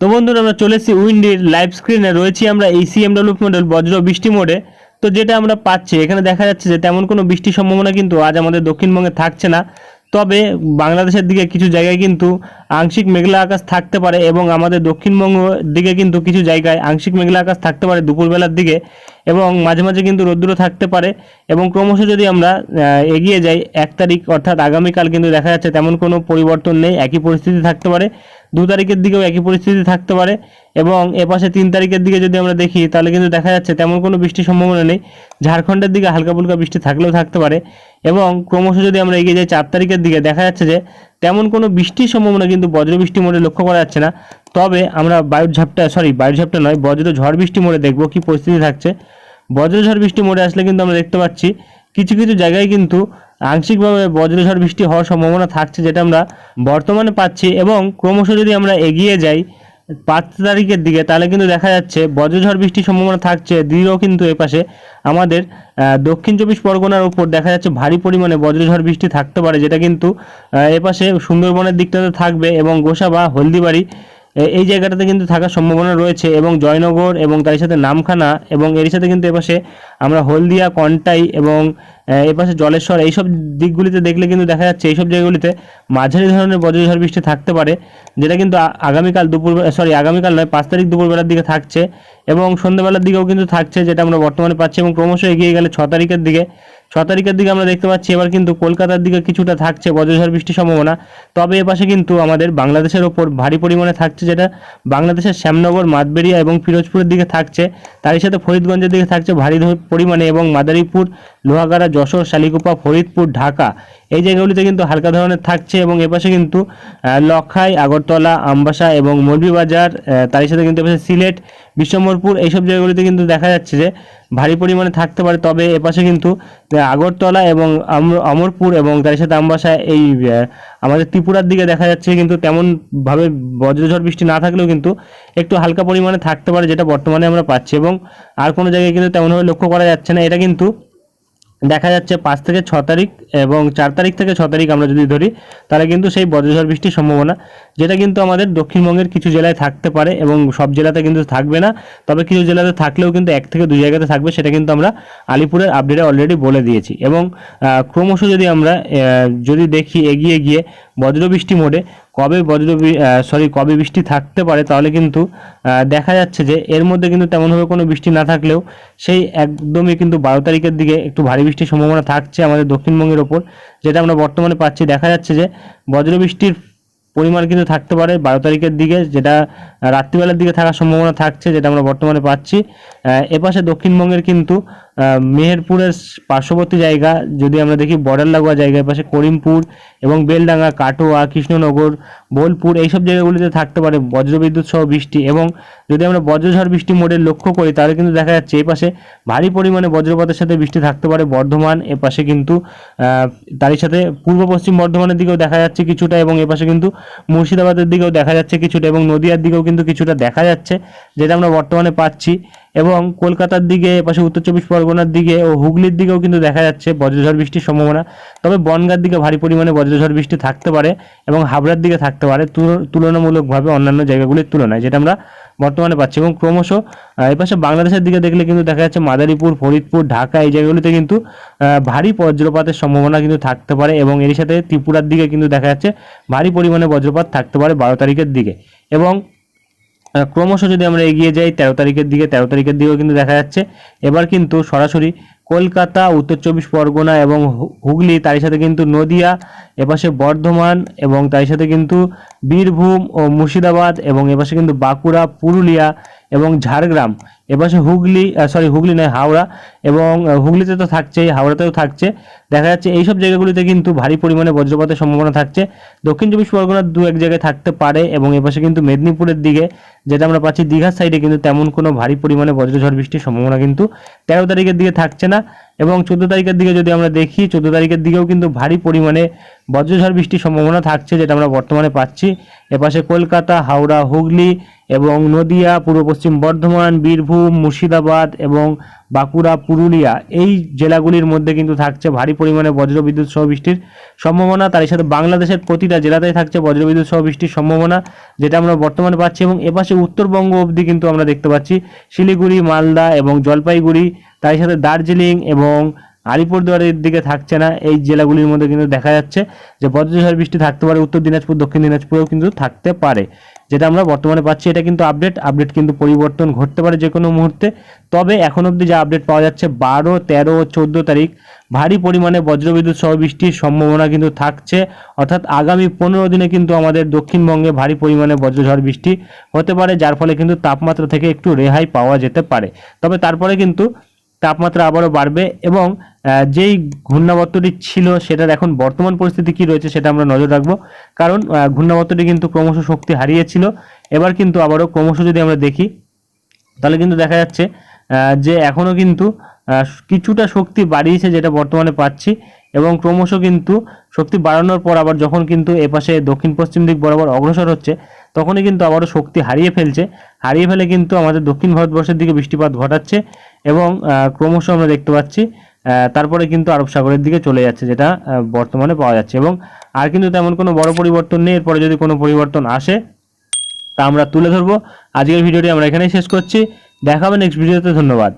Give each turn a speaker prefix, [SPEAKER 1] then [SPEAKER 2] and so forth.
[SPEAKER 1] তো বন্ধুরা, আমরা চলে এসেছি উইন্ডির লাইভ স্ক্রিনে রয়েছি আমরা এই সিএমডব্লিউ মডেল বজ্র বৃষ্টি মোডে তো যেটা আমরা পাচ্ছি, এখানে দেখা যাচ্ছে যে তেমন কোনো বৃষ্টির সম্ভাবনা কিন্তু আজ আমাদের দক্ষিণবঙ্গে থাকছে না। তবে বাংলাদেশের দিকে কিছু জায়গায় কিন্তু আংশিক মেঘলা আকাশ থাকতে পারে এবং আমাদের দক্ষিণবঙ্গ দিকে কিন্তু কিছু জায়গায় আংশিক মেঘলা আকাশ থাকতে পারে দুপুরবেলার দিকে। এবং মাঝে মাঝে কিন্তু রৌদ্র থাকতে পারে এবং ক্রমশ যদি আমরা এগিয়ে যাই, এক তারিখ অর্থাৎ আগামীকাল কিন্তু দেখা যাচ্ছে তেমন কোনো পরিবর্তন নেই, একই পরিস্থিতি থাকতে পারে। দু তারিখের দিকেও একই পরিস্থিতি থাকতে পারে এবং এপাশে তিন তারিখের দিকে যদি আমরা দেখি, তাহলে কিন্তু দেখা যাচ্ছে তেমন কোনো বৃষ্টির সম্ভাবনা নেই। ঝাড়খণ্ডের দিকে হালকা ফুলকা বৃষ্টি থাকলেও থাকতে পারে এবং ক্রমশ যদি আমরা এগিয়ে যাই চার তারিখের দিকে, দেখা যাচ্ছে যে তেমন কোনো বৃষ্টির সম্ভাবনা কিন্তু বজ্রবৃষ্টি মোড়ে লক্ষ্য করা যাচ্ছে না। তবে আমরা বায়ুর ঝাপটা সরি বায়ুর ঝাপটা নয়, বজ্র ঝড় বৃষ্টি মোড়ে দেখব কি পরিস্থিতি থাকছে। বজ্রঝড় বৃষ্টি মোড়ে আসলে কিন্তু আমরা দেখতে পাচ্ছি, কিছু কিছু জায়গায় কিন্তু আংশিকভাবে বজ্রঝড় বৃষ্টি হওয়ার সম্ভাবনা থাকছে যেটা আমরা বর্তমানে পাচ্ছি এবং ক্রমশ যদি আমরা এগিয়ে যাই পাঁচ তারিখের দিকে, তাহলে কিন্তু দেখা যাচ্ছে বজ্রঝড় বৃষ্টির সম্ভাবনা থাকছে দৃঢ় কিন্তু এপাশে আমাদের দক্ষিণ চব্বিশ পরগনার উপর দেখা যাচ্ছে ভারী পরিমাণে বজ্রঝড় বৃষ্টি থাকতে পারে, যেটা কিন্তু এপাশে সুন্দরবনের দিকটাতে থাকবে এবং গোসা বা হলদিবাড়ি এই জায়গাটাতে কিন্তু থাকার সম্ভাবনা রয়েছে এবং জয়নগর এবং তার সাথে নামখানা এবং এর সাথে কিন্তু এপাশে আমরা হলদিয়া, কন্টাই এবং এপাশে জলেশ্বর, এইসব দিকগুলিতে দেখলে কিন্তু দেখা যাচ্ছে এইসব জায়গাগুলিতে মাঝারি ধরনের বজ্রঝড় বৃষ্টি থাকতে পারে, যেটা কিন্তু আগামীকাল দুপুর সরি আগামীকাল নয়, পাঁচ তারিখ দুপুরবেলার দিকে থাকছে এবং সন্ধ্যাবেলার দিকেও কিন্তু থাকছে, যেটা আমরা বর্তমানে পাচ্ছি এবং ক্রমশ এগিয়ে গেলে ছ তারিখের দিকে। ছ তারিখের দিকে আমরা দেখতে পাচ্ছি এবার কিন্তু কলকাতার দিকে কিছুটা থাকছে বজ্রঝড় বৃষ্টির সম্ভাবনা, তবে এপাশে কিন্তু আমাদের বাংলাদেশের ওপর ভারী পরিমাণে থাকছে, যেটা বাংলাদেশের শ্যামনগর, মাতবেরিয়া এবং ফিরোজপুরের দিকে থাকছে। তারই সাথে ফরিদগঞ্জের দিকে থাকছে ভারী পরিমাণে এবং মাদারীপুর লোহাগাড়া যশোর শালিকুপা ফরিদপুর ঢাকা। এই জায়গাগুলিতে কিন্তু হালকা ধরনের থাকছে এবং এপাশে কিন্তু লক্ষাই আগরতলা আমবাসা এবং আহ, তারই সাথে কিন্তু এপাশে সিলেট বিশ্বম্বরপুর এইসব জায়গাগুলিতে কিন্তু দেখা যাচ্ছে যে ভারী পরিমাণে থাকতে পারে। তবে এপাশে কিন্তু আগরতলা এবং অমরপুর এবং তার সাথে আমবাসা এই আমাদের ত্রিপুরার দিকে দেখা যাচ্ছে কিন্তু তেমনভাবে বজ্রঝড় বৃষ্টি না থাকলেও কিন্তু একটু হালকা পরিমাণে থাকতে পারে যেটা বর্তমানে আমরা পাচ্ছি এবং আর কোনো জায়গায় কিন্তু তেমনভাবে লক্ষ্য করা যাচ্ছে না। এটা কিন্তু দেখা যাচ্ছে পাঁচ থেকে ছ তারিখ এবং চার তারিখ থেকে ছ তারিখ আমরা যদি ধরি, তাহলে কিন্তু সেই বজ্রঝড় বৃষ্টির সম্ভাবনা, যেটা কিন্তু আমাদের দক্ষিণবঙ্গের কিছু জেলায় থাকতে পারে এবং সব জেলাতে কিন্তু থাকবে না। তবে কিছু জেলাতে থাকলেও কিন্তু এক থেকে দুই জায়গাতে থাকবে, সেটা কিন্তু আমরা আলিপুরের আপডেটে অলরেডি বলে দিয়েছি। এবং ক্রমশ যদি আমরা যদি দেখি এগিয়ে গিয়ে বজ্রবৃষ্টি মোডে কবে বজ্র সরি কবে বৃষ্টি থাকতে পারে তাহলে কিন্তু দেখা যাচ্ছে যে এর মধ্যে কিন্তু তেমনভাবে কোনো বৃষ্টি না থাকলেও সেই একদমই কিন্তু বারো তারিখের দিকে একটু ভারী বৃষ্টির সম্ভাবনা থাকছে আমাদের দক্ষিণবঙ্গের ওপর, যেটা আমরা বর্তমানে পাচ্ছি। দেখা যাচ্ছে যে বজ্রবৃষ্টির পরিমাণ কিন্তু থাকতে পারে বারো তারিখের দিকে, যেটা রাত্রিবেলার দিকে থাকার সম্ভাবনা থাকছে, যেটা আমরা বর্তমানে পাচ্ছি। এপাশে দক্ষিণবঙ্গের কিন্তু মেহেরপুরের পার্শ্ববর্তী জায়গা, যদি আমরা দেখি বর্ডার লাগোয়া জায়গা এপাশে করিমপুর এবং বেলডাঙ্গা, কাটোয়া, কৃষ্ণনগর, বোলপুর, এইসব জায়গাগুলিতে থাকতে পারে বজ্রবিদ্যুৎ সহ বৃষ্টি এবং যদি আমরা বজ্রঝড় বৃষ্টি মোডের লক্ষ্য করি, তাহলে কিন্তু দেখা যাচ্ছে এই পাশে ভারী পরিমাণে বজ্রপাতের সাথে বৃষ্টি থাকতে পারে বর্ধমান, এ পাশে কিন্তু তারই সাথে পূর্ব পশ্চিম বর্ধমানের দিকেও দেখা যাচ্ছে কিছুটা এবং এ পাশে কিন্তু মুর্শিদাবাদের দিকেও দেখা যাচ্ছে কিছুটা এবং নদিয়ার দিকেও কিন্তু কিছুটা দেখা যাচ্ছে, যেটা আমরা বর্তমানে পাচ্ছি। এবং কলকাতার দিকে এপাশে উত্তর চব্বিশ পরগনার দিকে ও হুগলির দিকেও কিন্তু দেখা যাচ্ছে বজ্রঝড় বৃষ্টির সম্ভাবনা। তবে বনগাঁর দিকে ভারী পরিমাণে বজ্রঝড় বৃষ্টি থাকতে পারে এবং হাবড়ার দিকে থাকতে পারে তুল- তুলনামূলকভাবে অন্যান্য জায়গাগুলির তুলনায় যেটা আমরা বর্তমানে পাচ্ছি। এবং ক্রমশ আহ, এপাশে বাংলাদেশের দিকে দেখলে কিন্তু দেখা যাচ্ছে মাদারীপুর ফরিদপুর ঢাকা এই জায়গাগুলিতে কিন্তু ভারী বজ্রপাতের সম্ভাবনা কিন্তু থাকতে পারে এবং এর সাথে ত্রিপুরার দিকে কিন্তু দেখা যাচ্ছে ভারী পরিমাণে বজ্রপাত থাকতে পারে বারো তারিখের দিকে। এবং ক্রমশ যদি আমরা এগিয়ে যাই, তেরো তারিখের দিকে, তেরো তারিখের দিকেও কিন্তু দেখা যাচ্ছে। এবার কিন্তু সরাসরি কলকাতা, উত্তর চব্বিশ পরগনা এবং হুগলি, তারই সাথে কিন্তু নদিয়া, এপাশে বর্ধমান এবং তার সাথে কিন্তু বীরভূম ও মুর্শিদাবাদ এবং এপাশে কিন্তু বাঁকুড়া, পুরুলিয়া এবং ঝাড়গ্রাম। এপাশে হুগলি সরি হুগলি নয়, হাওড়া এবং হুগলিতে তো থাকছেই, হাওড়াতেও থাকছে। দেখা যাচ্ছে এইসব জায়গাগুলিতে কিন্তু ভারী পরিমাণে বজ্রপাতের সম্ভাবনা থাকছে। দক্ষিণ চব্বিশ পরগনার দু এক জায়গায় থাকতে পারে এবং এপাশে কিন্তু মেদিনীপুরের দিকে, যেটা আমরা পাচ্ছি দীঘার সাইডে কিন্তু তেমন কোনো ভারী পরিমাণে বজ্রঝড় বৃষ্টির সম্ভাবনা কিন্তু তেরো তারিখের দিকে থাকছে না। এবং চোদ্দ তারিখের দিকে যদি আমরা দেখি, চোদ্দ তারিখের দিকেও কিন্তু ভারী পরিমাণে বজ্রঝড় বৃষ্টির সম্ভাবনা থাকছে, যেটা আমরা বর্তমানে পাচ্ছি। এপাশে কলকাতা, হাওড়া, হুগলি এবং নদিয়া, পূর্ব পশ্চিম বর্ধমান, বীরভূম, মুর্শিদাবাদ এবং বাঁকুড়া, পুরুলিয়া এই জেলাগুলির মধ্যে কিন্তু থাকছে ভারী পরিমাণে বজ্রবিদ্যুৎ সহ বৃষ্টির সম্ভাবনা। তার সাথে বাংলাদেশের প্রতিটা জেলাতেই থাকছে বজ্রবিদ্যুৎ সহ বৃষ্টির সম্ভাবনা, যেটা আমরা বর্তমানে পাচ্ছি এবং এপাশে উত্তরবঙ্গ অবধি কিন্তু আমরা দেখতে পাচ্ছি। শিলিগুড়ি, মালদা এবং জলপাইগুড়ি তার সাথে দার্জিলিং এবং আলিপুরদুয়ারের দিকে থাকছে না এই জেলাগুলির মধ্যে কিন্তু দেখা যাচ্ছে যে বজ্রঝড় বৃষ্টি থাকতে পারে, উত্তর দিনাজপুর, দক্ষিণ দিনাজপুরেও কিন্তু থাকতে পারে। যেটা আমরা বর্তমানে পাচ্ছি, এটা কিন্তু আপডেট আপডেট কিন্তু পরিবর্তন ঘটতে পারে যে কোনো মুহূর্তে। তবে এখন অবধি যা আপডেট পাওয়া যাচ্ছে, বারো, তেরো চোদ্দ তারিখ ভারী পরিমাণে বজ্রবিদ্যুৎ সহ বৃষ্টির সম্ভাবনা কিন্তু থাকছে। অর্থাৎ আগামী পনেরো দিনে কিন্তু আমাদের দক্ষিণবঙ্গে ভারী পরিমাণে বজ্রঝড় বৃষ্টি হতে পারে, যার ফলে কিন্তু তাপমাত্রা থেকে একটু রেহাই পাওয়া যেতে পারে। তবে তারপরে কিন্তু তাপমাত্রা আবারও বাড়বে এবং যেই ঘূর্ণাবর্তটি ছিল সেটার এখন বর্তমান পরিস্থিতি কি রয়েছে সেটা আমরা নজর রাখব। কারণ ঘূর্ণাবর্তটি কিন্তু ক্রমশ শক্তি হারিয়েছিল। এবার কিন্তু আবারও ক্রমশ যদি আমরা দেখি, তাহলে কিন্তু দেখা যাচ্ছে যে এখনও কিন্তু কিছুটা শক্তি বাড়িয়েছে যেটা বর্তমানে পাচ্ছি এবং ক্রমশ কিন্তু শক্তি বাড়ানোর পর আবার যখন কিন্তু এপাশে দক্ষিণ পশ্চিম দিক বরাবর অগ্রসর হচ্ছে, তখনই কিন্তু আবারও শক্তি হারিয়ে ফেলছে। হারিয়ে ফেলে কিন্তু আমাদের দক্ষিণ ভারতবর্ষের দিকে বৃষ্টিপাত ঘটাচ্ছে এবং ক্রমশ আমরা দেখতে পাচ্ছি তারপরে কিন্তু আরব সাগরের দিকে চলে যাচ্ছে যেটা বর্তমানে পাওয়া যাচ্ছে এবং আর কিন্তু তেমন কোনো বড় পরিবর্তন নেই। এরপরে যদি কোনো পরিবর্তন আসে, তা আমরা তুলে ধরবো। আজকের ভিডিওটি আমরা এখানেই শেষ করছি। দেখাবে নেক্সট ভিডিওতে ধন্যবাদ।